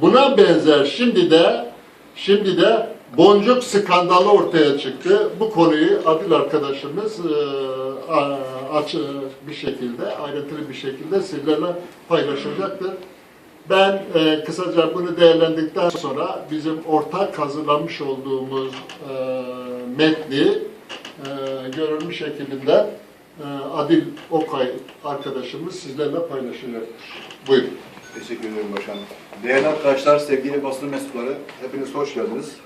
Buna benzer şimdi de şimdi de boncuk skandalı ortaya çıktı. Bu konuyu Adil arkadaşımız e, a- açık bir şekilde, ayrıntılı bir şekilde sizlerle paylaşacaktır. Ben e, kısaca bunu değerlendirdikten sonra bizim ortak hazırlamış olduğumuz e, metni e, görülmüş şekilde e, Adil Okay arkadaşımız sizlerle paylaşacaktır. Buyurun. Teşekkür ederim başkanım. Değerli arkadaşlar, sevgili basın mensupları, hepiniz hoş geldiniz.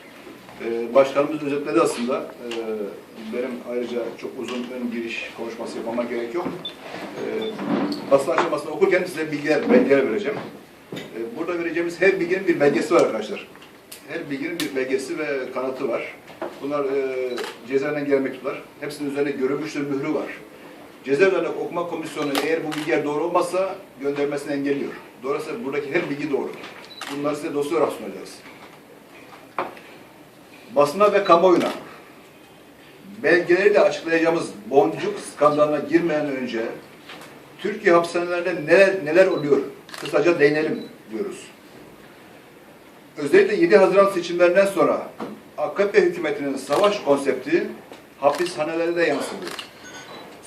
Ee, başkanımız özetledi aslında. Ee, benim ayrıca çok uzun ön giriş konuşması yapmama gerek yok. Ee, basın aşamasını okurken size bilgiler, belgeler vereceğim. Ee, burada vereceğimiz her bilginin bir belgesi var arkadaşlar. Her bilginin bir belgesi ve kanıtı var. Bunlar e, cezaevinden gelen. Hepsinin üzerine görülmüştür, mührü var. Cezaevlerinde okuma komisyonu eğer bu bilgiler doğru olmazsa göndermesini engelliyor. Dolayısıyla buradaki her bilgi doğru. Bunları size dosya olarak sunacağız. Basına ve kamuoyuna belgeleriyle açıklayacağımız boncuk skandalına girmeden önce Türkiye hapishanelerinde neler, neler oluyor? Kısaca değinelim diyoruz. Özellikle 7 Haziran seçimlerinden sonra AKP hükümetinin savaş konsepti hapishanelere de yansıdı.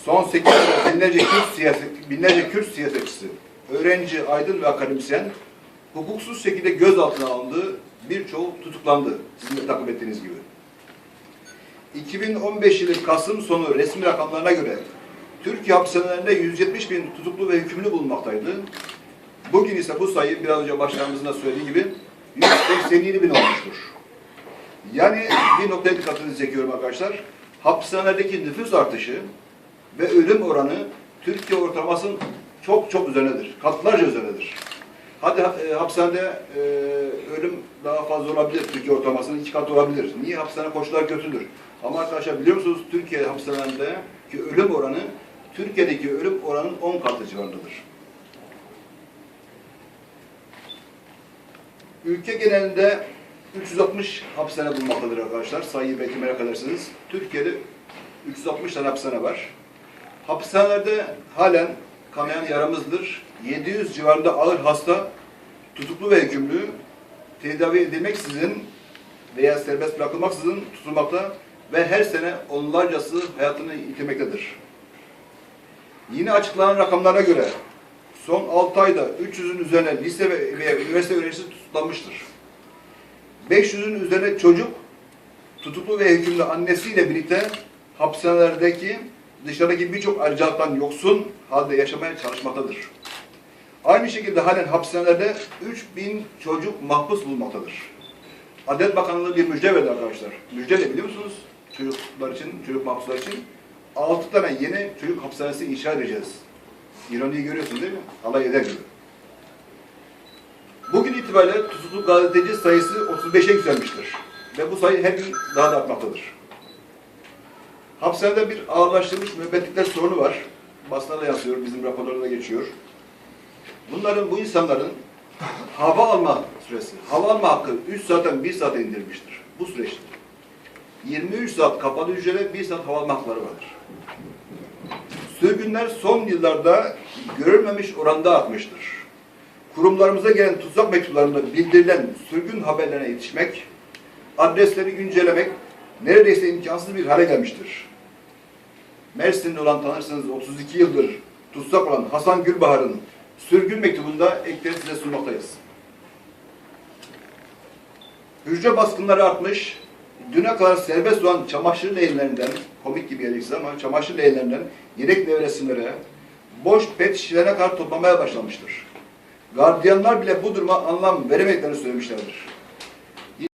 Son 8 yılda binlerce Kürt siyaset, binlerce Kürt siyasetçisi, öğrenci, aydın ve akademisyen hukuksuz şekilde gözaltına alındı, birçoğu tutuklandı. Sizin de takip ettiğiniz gibi. 2015 yılı Kasım sonu resmi rakamlarına göre Türkiye hapishanelerinde 170 bin tutuklu ve hükümlü bulunmaktaydı. Bugün ise bu sayı biraz önce başkanımızın da söylediği gibi 187 bin olmuştur. Yani bir noktaya dikkatinizi çekiyorum arkadaşlar. Hapishanelerdeki nüfus artışı ve ölüm oranı Türkiye ortalamasının çok çok üzerindedir. Katlarca üzerindedir. Hadi e, hapishanede e, ölüm daha fazla olabilir. Türkiye ortalamasının iki katı olabilir. Niye? Hapishane koşullar kötüdür. Ama arkadaşlar biliyor musunuz Türkiye hapishanelerindeki ölüm oranı Türkiye'deki ölüm oranının 10 katı civarındadır. Ülke genelinde 360 hapishane bulunmaktadır arkadaşlar. Sayıyı belki merak. Türkiye'de 360 tane hapishane var. Hapishanelerde halen kanayan yaramızdır. 700 civarında ağır hasta, tutuklu ve hükümlü tedavi edilmeksizin veya serbest bırakılmaksızın tutulmakta ve her sene onlarcası hayatını yitirmektedir. Yine açıklanan rakamlara göre son 6 ayda 300'ün üzerine lise ve üniversite öğrencisi tutuklanmıştır. 500'ün üzerine çocuk tutuklu ve hükümlü annesiyle birlikte hapishanelerdeki dışarıdaki birçok ayrıcalıktan yoksun halde yaşamaya çalışmaktadır. Aynı şekilde halen hapishanelerde 3000 çocuk mahpus bulunmaktadır. Adalet Bakanlığı bir müjde verdi arkadaşlar. Müjde ne biliyor musunuz? Çocuklar için, çocuk mahpuslar için 6 tane yeni çocuk hapishanesi inşa edeceğiz. İroniyi görüyorsunuz değil mi? Alay eder gibi. Bugün itibariyle tutuklu gazeteci sayısı 35'e yükselmiştir. Ve bu sayı her gün daha da artmaktadır. Hapishanede bir ağırlaştırılmış müebbetlikler sorunu var. Basına da yansıyor, bizim raporlarda da geçiyor. Bunların, bu insanların hava alma süresi, hava alma hakkı 3 saatten 1 saate indirilmiştir. Bu süreçte. 23 saat kapalı hücrede 1 saat hava alma hakları vardır. Sürgünler son yıllarda görülmemiş oranda artmıştır. Kurumlarımıza gelen tutsak mektuplarında bildirilen sürgün haberlerine yetişmek, adresleri güncellemek neredeyse imkansız bir hale gelmiştir. Mersin'de olan tanırsınız 32 yıldır tutsak olan Hasan Gülbahar'ın sürgün mektubunda ekleri size sunmaktayız. Hücre baskınları artmış, düne kadar serbest olan çamaşır leğenlerinden, komik gibi size ama çamaşır leğenlerinden yedek nevresimlere, boş pet şişelerine kadar toplamaya başlamıştır. Gardiyanlar bile bu duruma anlam veremediklerini söylemişlerdir.